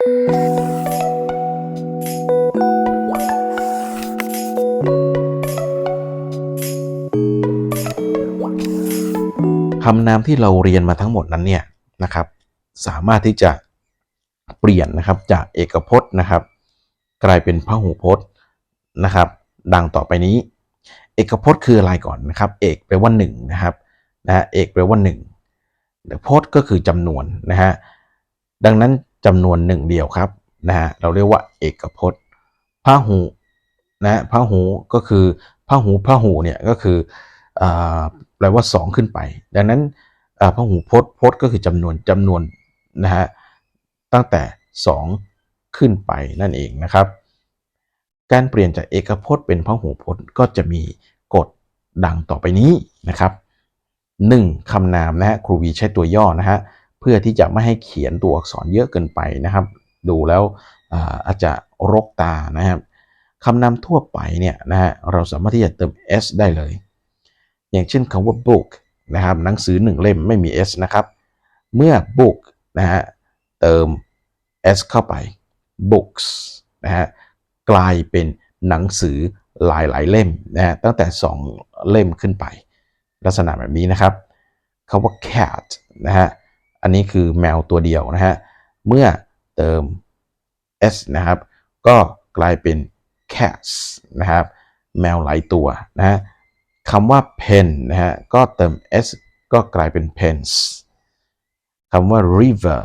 คำนามที่เราเรียนมาทั้งหมดนั้นเนี่ยนะครับ สามารถที่จะเปลี่ยนนะครับจากเอกพจน์นะครับ กลายเป็นพหูพจน์นะครับ ดังต่อไปนี้ เอกพจน์คืออะไรก่อนนะครับ เอกแปลว่าหนึ่งนะครับนะเอกแปลว่าหนึ่งพจน์ก็คือจำนวนนะฮะดังนั้น จำนวนหนึ่งเดียวครับนะฮะเราเรียกว่าเอกพจน์พหูนะฮะพหูก็คือพหูพหูเนี่ยก็คืออ่แปลว่าสองขึ้นไป ดังนั้นอ่าพหูพจน์พจน์ก็คือจำนวนจำนวนนะฮะตั้งแต่สองขึ้นไปนั่นเองนะครับ การเปลี่ยนจากเอกพจน์เป็นพหูพจน์ก็จะมีกฎดังต่อไปนี้นะครับ 1. คำนามนะฮะครูวีใช้ตัวย่อนะฮะ เพื่อที่จะไม่ให้เขียนตัวอักษรเยอะเกินไปนะครับ ดูแล้วอาอาจจะรกตานะครับคำนามทั่วไปเนี่ยนะฮะเราสามารถที่จะเติม s ได้เลย อย่างเช่นคำว่า book นะครับหนังสือหนึ่งเล่มไม่มี s นะครับ เมื่อ book นะฮะเติม s เข้าไป books นะฮะกลายเป็นหนังสือหลายๆเล่มนะฮะตั้งแต่ 2 เล่มขึ้นไป ลักษณะแบบนี้นะครับคำว่า cat นะฮะ อันนี้คือแมวตัวเดียวนะฮะ เมื่อเติม s นะครับ ก็กลายเป็น cats นะครับ แมวหลายตัวนะฮะคำว่า pen นะฮะ ก็เติม s ก็กลายเป็น pens คำว่า river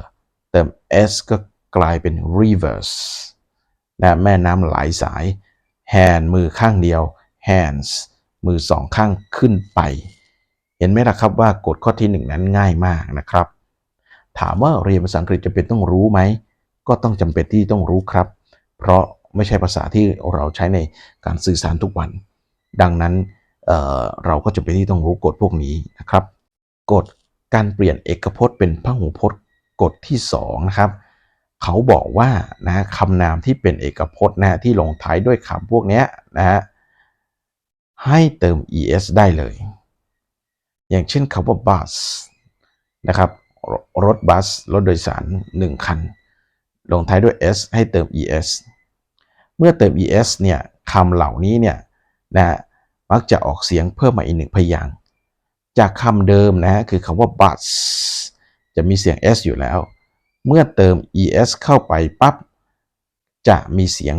เติม s ก็กลายเป็น rivers นะแม่น้ำหลายสาย hand มือข้างเดียว hands มือสองข้างขึ้นไป เห็นไหมล่ะครับว่ากฎข้อที่หนึ่งนั้นง่ายมากนะครับ ถามว่าเรียนภาษาอังกฤษจะเป็นต้องรู้ไหม ก็ต้องจำเป็นที่ต้องรู้ครับ เพราะไม่ใช่ภาษาที่เราใช้ในการสื่อสารทุกวัน ดังนั้นเเราก็จำเป็นที่ต้องรู้กฎพวกนี้นะครับ กฎการเปลี่ยนเอกพจน์เป็นพหูพจน์ กฎที่สองนะครับ เขาบอกว่านะคำนามที่เป็นเอกพจน์นะที่ลงท้ายด้วยคำพวกนี้นะฮะให้เติม es ได้เลย อย่างเช่นคำว่า bus นะครับ รถบัส รถโดยสาร 1 คัน ลงท้ายด้วย s ให้เติม es เมื่อเติม es เนี่ยคำเหล่านี้เนี่ยนะมักจะออกเสียงเพิ่มมาอีกหนึ่งพยางจากคำเดิมนะคือคำว่า bus จะมีเสียง s อยู่แล้ว เมื่อเติม es เข้าไปปั๊บจะมีเสียง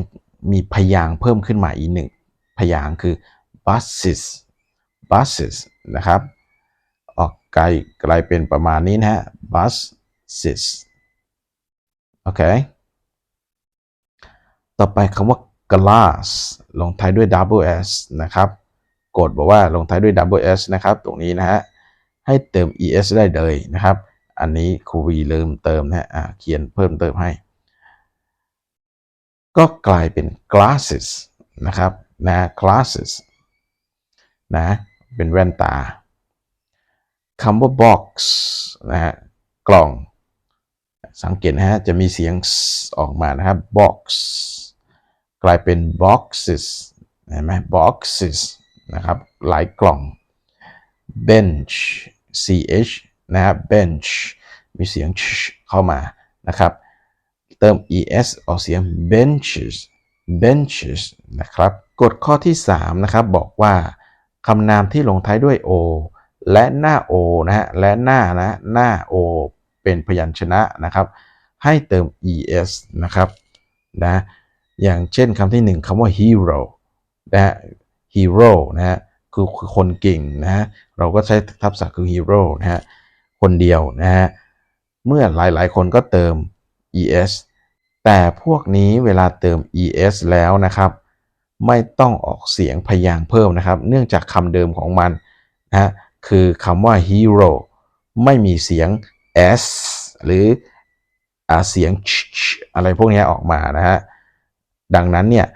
มีพยางเพิ่มขึ้นมาอีกหนึ่งพยางค์คือ buses buses นะครับ ออกไกลกลายเป็นประมาณนี้นะฮะ buses โอเค ต่อไปคำว่า glass ลงท้ายด้วย double s นะครับกฎบอกว่าลงท้ายด้วย double s นะครับ ตรงนี้นะฮะ ให้เติม es ได้เลยนะครับ อันนี้ครูวีลืมเติมนะฮะเขียนเพิ่มเติมให้ ก็กลายเป็น glasses นะครับนะ glasses นะ เป็นแว่นตา คำว่า box นะฮะกล่อง สังเกตนะฮะจะมีเสียงออกมานะครับ box กลายเป็น boxes เห็นไหม boxes นะครับหลายกล่อง bench ch นะครับ bench มีเสียง ch เข้ามานะครับ เติม es ออกเสียง benches benches นะครับกฎข้อที่ 3 นะครับ บอกว่าคำนามที่ลงท้ายด้วย o และหน้า o นะฮะและหน้านะหน้า o เป็นพยัญชนะนะครับ ให้เติม es นะครับนะอย่างเช่นคำที่ 1คำว่า hero นะฮะ hero นะฮะคือคือคนเก่งนะฮะเราก็ใช้ทับศัพท์คือ hero นะฮะคนเดียวนะฮะเมื่อหลาย ๆ คนก็เติม es แต่พวกนี้เวลาเติม es แล้วนะครับ ไม่ต้องออกเสียงพยางเพิ่มนะครับ เนื่องจากคำเดิมของมันนะฮะ คือคำว่า hero ไม่มีเสียง s หรืออเสียง ch อะไรพวกนี้ออกมานะฮะ ดังนั้นเนี่ย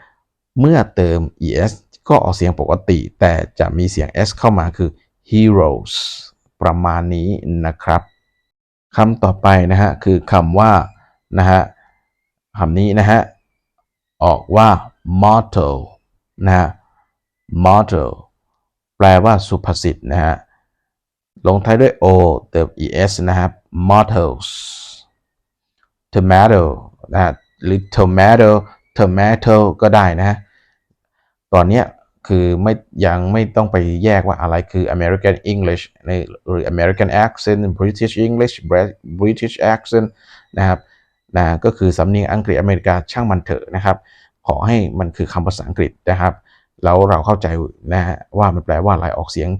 เมื่อเติม es ก็ออกเสียงปกติ แต่จะมีเสียง s เข้ามาคือ heroes ประมาณนี้นะครับคำต่อไปนะฮะ คือคำว่านะฮะคำนี้นะฮะ ออกว่า motto นะฮะ motto แปลว่าสุภาษิตนะฮะ ลงท้ายด้วย o เติม es นะครับ mottos tomato นะหรือ tomato tomato ก็ได้นะตอนนี้คือไม่ยังไม่ต้องไปแยกว่าอะไรคือ American English ในหรือ American accent British English British accent นะครับนะก็คือสำเนียงอังกฤษอเมริกาช่างมันเถอะนะครับ ขอให้มันคือคำภาษาอังกฤษนะครับ แล้วเราเข้าใจนะฮะว่ามันแปลว่าอะไรออกเสียง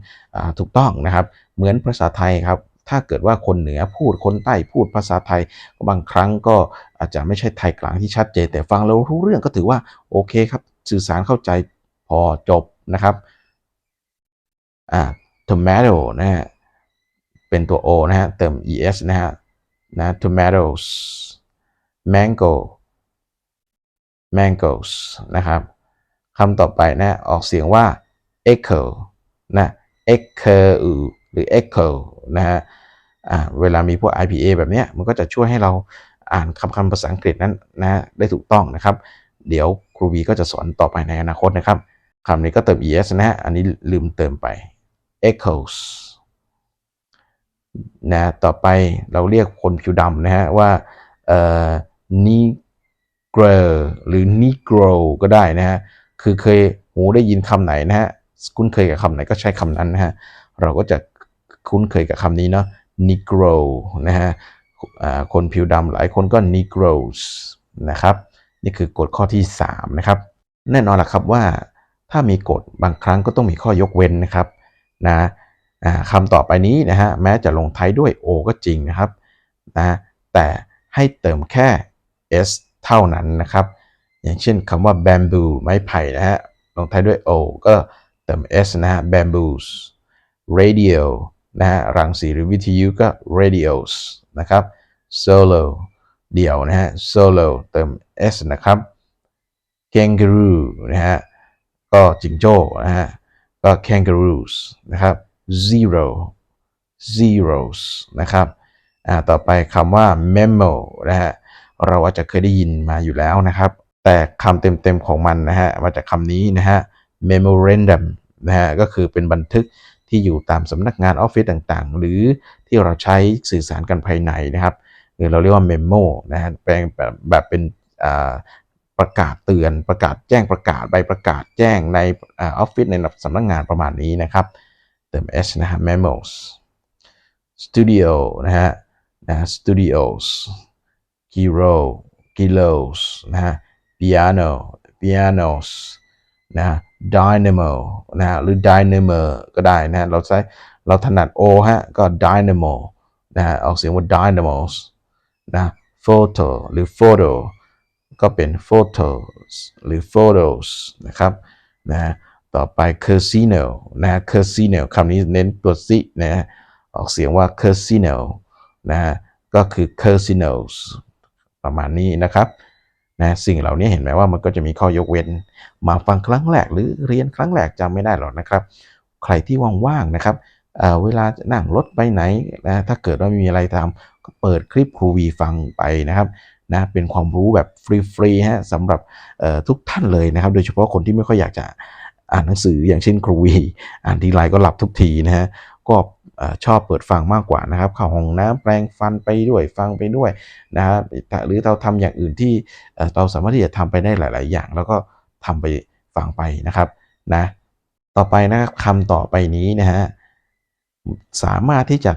ถูกต้องนะครับ เหมือนภาษาไทยครับ ถ้าเกิดว่าคนเหนือพูดคนใต้พูดภาษาไทยบางครั้งก็อาจจะไม่ใช่ไทยกลางที่ชัดเจนแต่ฟังแล้วรู้เรื่องก็ถือว่าโอเคครับสื่อสารเข้าใจพอจบนะครับอ่า tomato นะฮะเป็นตัว o นะฮะเติม es นะฮะนะ tomatoes mango mangoes นะครับ คำต่อไปนะออกเสียงว่า echo นะ echo หรือ echo นะฮะเวลามีพวก IPA แบบเนี้ยมันก็จะช่วยให้เราอ่านคำคำภาษาอังกฤษนั้นนะได้ถูกต้องนะครับ เดี๋ยวครูบีก็จะสอนต่อไปในอนาคตนะครับคำนี้ก็เติม es นะฮะอันนี้ลืมเติมไป echoes นะต่อไปเราเรียกคนผิวดำนะฮะว่าเอ่อ negro หรือ negro ก็ได้นะฮะ คือเคยหูได้ยินคำไหนนะฮะคุ้นเคยกับคำไหนก็ใช้คำนั้นนะฮะเราก็จะคุ้นเคยกับคำนี้เนาะ negro นะฮะคนผิวดำหลายคนก็ negros นะครับ นี่คือกฎข้อที่ 3 นะครับ แน่นอนล่ะครับว่าถ้ามีกฎบางครั้งก็ต้องมีข้อยกเว้นนะครับนะคำต่อไปนี้นะฮะแม้จะลงท้ายด้วย o ก็จริงนะครับนะแต่ให้เติมแค่ s เท่านั้นนะครับ อย่างเช่นคำว่า bamboo ไม้ไผ่นะฮะลงท้ายด้วย o ก็เติม s นะฮะ bamboos radio นะฮะรังสีหรือวิทยุก็ radios นะครับ solo เดี่ยวนะฮะ solo เติม s นะครับ kangaroo นะฮะก็จิงโจ้นะฮะก็ kangaroos นะครับ zero zeros นะครับอ่าต่อไปคำว่า memo นะฮะเราอาจจะเคยได้ยินมาอยู่แล้วนะครับ แต่คำเต็มๆของมันนะฮะมาจากคำนี้นะฮะ memorandum นะฮะก็คือเป็นบันทึกที่อยู่ตามสำนักงานออฟฟิศต่างๆ หรือที่เราใช้สื่อสารกันภายในนะครับหรือเราเรียกว่า memo นะฮะแปลงแบบแบบเป็นประกาศเตือนประกาศแจ้งประกาศใบประกาศแจ้งในออฟฟิศในสำนักงานประมาณนี้นะครับ เติม s นะฮะ memos studio นะฮะนะ studios kilo kilos นะฮะ piano pianos นะ dynamo นะฮะหรือ dynamo ก็ได้นะเราใช้เราถนัด o ฮะ ก็ dynamo นะฮะออกเสียงว่า dynamos นะ photo หรือ photo ก็เป็น photos หรือ photos นะครับนะต่อไป casino นะ casino คำนี้เน้นตัวซินะออกเสียงว่า casino นะฮะก็คือ casinos ประมาณนี้นะครับ นะสิ่งเหล่านี้เห็นไหมว่ามันก็จะมีข้อยกเว้น มาฟังครั้งแรกหรือเรียนครั้งแรกจำไม่ได้หรอกนะครับ ใครที่ว่างๆนะครับเเวลานั่งรถไปไหนนะถ้าเกิดว่ามีอะไรทำก็เปิดคลิปครูวีฟังไปนะครับนะเป็นความรู้แบบฟรีๆฮะสำหรับทุกท่านเลยนะครับ โดยเฉพาะคนที่ไม่ค่อยอยากจะอ่านหนังสืออย่างเช่นครูวี อ่านทีไรก็หลับทุกทีนะฮะก็ ชอบเปิดฟังมากกว่านะครับเข้าห้องน้ำแปลงฟันไปด้วยฟังไปด้วยนะครับหรือเราทำอย่างอื่นที่เราสามารถที่จะทำไปได้หลาย ๆ อย่าง แล้วก็ทำไปฟังไปนะครับนะต่อไปนะครับคำต่อไปนี้นะฮะสามารถที่จะ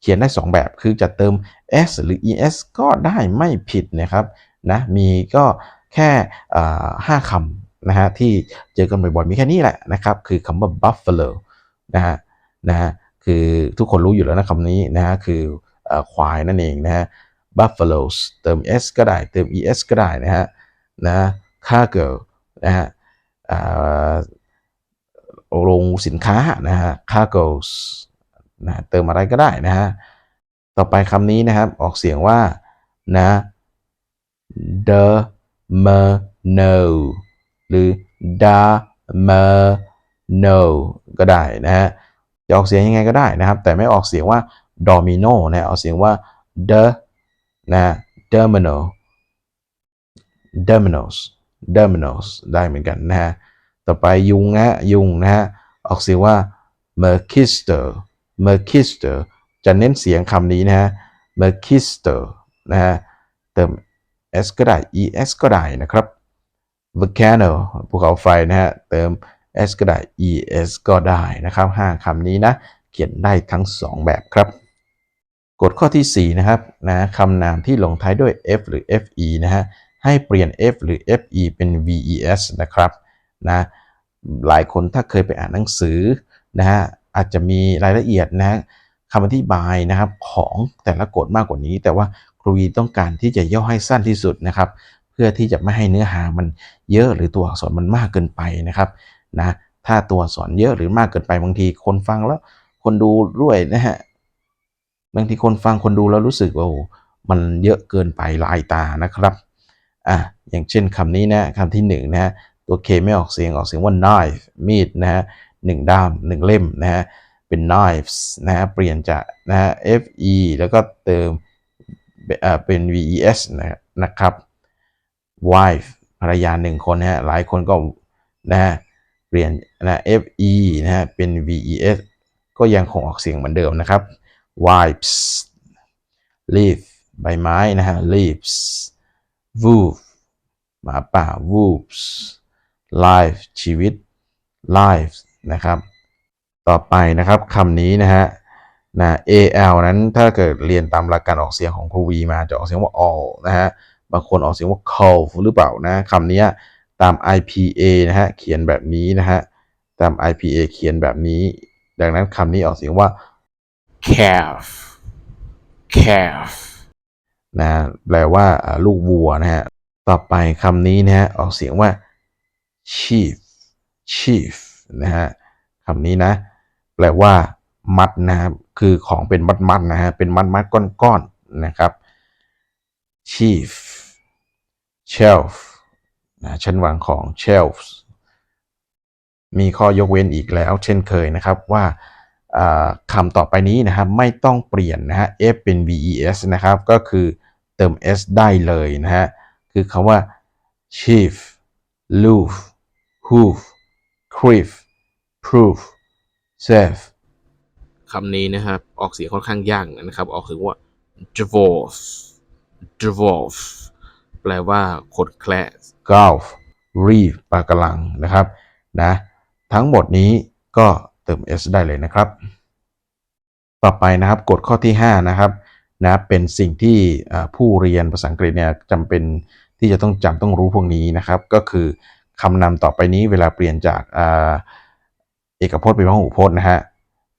เขียนได้ 2 แบบคือจะเติม s หรือ es ก็ได้ไม่ผิดนะครับนะมีก็แค่ห้าคำนะฮะที่เจอกันบ่อยๆมีแค่นี้แหละนะครับ คือคำว่า buffalo นะฮะนะฮะ คือทุกคนรู้อยู่แล้วนะคำนี้นะฮะคือควายนั่นเองนะฮะ buffaloes เติม s ก็ได้เติม es ก็ได้นะฮะนะ cargo นะฮะโรงสินค้านะฮะ cargoes นะเติมอะไรก็ได้นะฮะ ต่อไปคำนี้นะครับออกเสียงว่านะ the m no หรือ da m no ก็ได้นะฮะ จะออกเสียงยังไงก็ได้นะครับ แต่ไม่ออกเสียงว่า domino นะออกเสียงว่า the นะ domino dominoes dominoes ได้เหมือนกันนะฮะต่อไปยุงนะยุงนะฮะออกเสียงว่า merkister merkister จะเน้นเสียงคำนี้นะฮะ merkister นะฮะเติม s ก็ได้ es ก็ได้นะครับ volcano ภูเขาไฟนะฮะเติม s ก็ได้ es ก็ได้นะครับห้าคำนี้นะ เขียนได้ทั้ง 2 แบบครับ กฎข้อที่ 4 นะครับนะคำนามที่ลงท้ายด้วย f หรือ fe นะฮะ ให้เปลี่ยน f หรือ fe เป็น ves นะครับนะหลายคนถ้าเคยไปอ่านหนังสือนะฮะอาจจะมีรายละเอียดนะคำอธิบายนะครับของแต่ละกฎมากกว่านี้ แต่ว่าครูวีต้องการที่จะย่อให้สั้นที่สุดนะครับ เพื่อที่จะไม่ให้เนื้อหามันเยอะหรือตัวอักษรมันมากเกินไปนะครับ นะถ้าตัวสอักษรเยอะหรือมากเกินไปบางทีคนฟังแล้ว คนดูด้วยนะฮะบางทีคนฟังคนดูแล้วรู้สึกว่าโอ้มันเยอะเกินไปลายตานะครับอะอย่างเช่นคำนี้นะคำที่หนึ่งนะฮะตัว K ไม่ออกเสียงออกเสียงว่า knife มีดนะฮะหนึ่งด้ามหนึ่งเล่มนะฮะเป็น knives นะฮะเปลี่ยนจากนะฮะ fe แล้วก็เติมเอ่อเป็น ves นะนะครับ wife ภรรยาหนึ่งคนนะฮะหลายคนก็นะฮะ เปลี่ยนนะ fe นะฮะเป็น ves ก็ยังคงออกเสียงเหมือนเดิมนะครับ wipes leaf ใบไม้นะฮะ leaves wolf หมาป่า wolves life ชีวิต lives นะครับ ต่อไปนะครับคำนี้นะฮะนะ al นั้นถ้าเกิดเรียนตามหลักการออกเสียงของครูวีมาจะออกเสียงว่า all นะฮะบางคนออกเสียงว่า cove หรือเปล่านะคำนี้ ตาม IPA นะฮะเขียนแบบนี้นะฮะตาม IPA เขียนแบบนี้ ดังนั้นคำนี้ออกเสียงว่า calf calf นะแปลว่าลูกวัวนะฮะต่อไปคำนี้นะฮะออกเสียงว่า chief chief นะฮะคำนี้นะ แปลว่า มัดนะครับคือของเป็นมัดมัดๆนะฮะเป็นมัดมัดๆก้อนๆนะครับ chief shelf นะชั้นวางของ shelves มีข้อยกเว้นอีกแล้ว เช่นเคยนะครับว่าคำต่อไปนี้นะครับไม่ต้องเปลี่ยนนะฮะ f เป็น ves นะครับก็คือเติม s ได้เลยนะฮะคือคำว่า chief loof hoof creef proof safe คำนี้นะครับออกเสียงค่อนข้างยากนะครับ ออกเสียงว่า dwarf dwarf แปลว่าขดแคละ golf reef ปลากระลังนะครับนะทั้งหมดนี้ก็เติม s ได้เลยนะครับ ต่อไปนะครับกฎข้อที่ 5 นะครับนะเป็นสิ่งที่ผู้เรียนภาษาอังกฤษเนี่ยจำเป็นที่จะต้องจำต้องรู้พวกนี้นะครับ ก็คือคำนำต่อไปนี้เวลาเปลี่ยนจากเอกพจน์เป็นพหูพจน์นะฮะ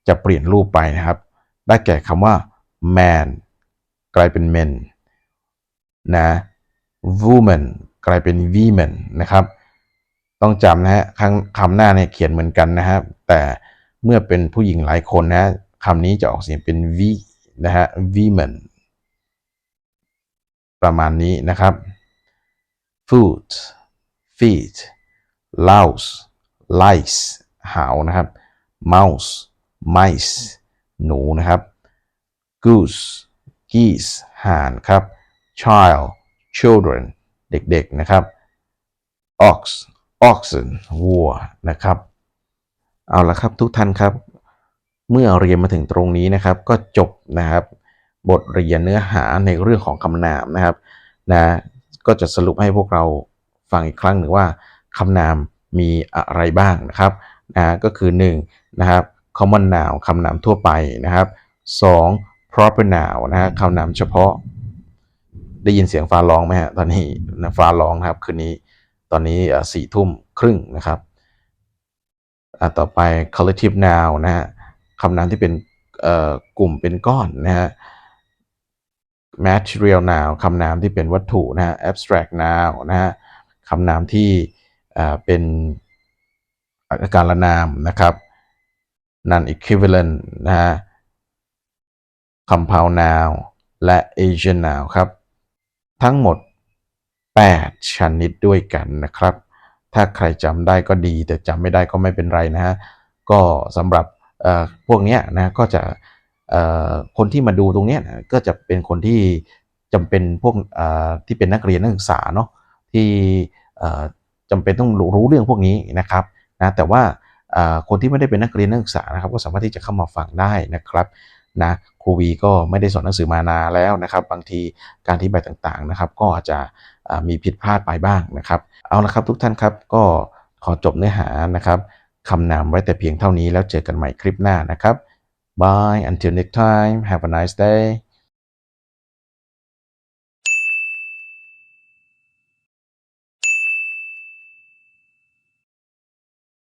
จะเปลี่ยนรูปไปนะครับ ได้แก่คำว่า man กลายเป็น men นะ woman กลายเป็น women นะครับ ต้องจำนะฮะคำหน้าเนี่ยเขียนเหมือนกันนะครับ แต่เมื่อเป็นผู้หญิงหลายคนนะคำนี้จะออกเสียงเป็น v นะฮะ women ประมาณนี้นะครับ foot feet louse lice หาวนะครับ mouse mice หนูนะครับ goose geese ห่านครับ child children เด็กๆนะครับ ox oxen วัวนะครับ เอาละครับทุกท่านครับ เมื่อเรียนมาถึงตรงนี้นะครับ ก็จบนะครับ บทเรียนเนื้อหาในเรื่องของคำนามนะครับนะก็จะสรุปให้พวกเราฟังอีกครั้งหนึ่งว่าคำนามมีอะไรบ้างนะครับนะก็คือ1นะครับ common noun คำนามทั่วไปนะครับ 2. proper noun นะคำนามเฉพาะ ได้ยินเสียงฟ้าร้องไหมฮะตอนนี้นะฟ้าร้องครับคืนนี้ตอนนี้สี่ทุ่มครึ่งนะครับต่อไป collective noun นะฮะคำนามที่เป็นกลุ่มเป็นก้อนนะฮะ material noun คำนามที่เป็นวัตถุนะฮะ abstract noun นะฮะคำนามที่เป็นอาการละนามนะครับ non equivalent นะฮะ compound noun และ Asian noun ครับ ทั้งหมด 8 ชนิดด้วยกันนะครับ ถ้าใครจำได้ก็ดี แต่จำไม่ได้ก็ไม่เป็นไรนะฮะ ก็สำหรับพวกนี้นะก็จะคนที่มาดูตรงนี้ก็จะเป็นคนที่จำเป็นพวกที่เป็นนักเรียนนักศึกษาเนาะที่จำเป็นต้องรู้เรื่องพวกนี้นะครับนะแต่ว่าคนที่ไม่ได้เป็นนักเรียนนักศึกษานะครับ ก็สามารถที่จะเข้ามาฟังได้นะครับ นะครูวีก็ไม่ได้สอนหนังสือมานานแล้วนะครับ บางทีการที่ใบายต่างๆนะครับ ก็อาจจะมีผิดพลาดไปบ้างนะครับ เอาละครับทุกท่านครับก็ขอจบเนื้อหานะครับคำนามไว้แต่เพียงเท่านี้แล้วเจอกันใหม่คลิปหน้านะครับ Bye until next time have a nice day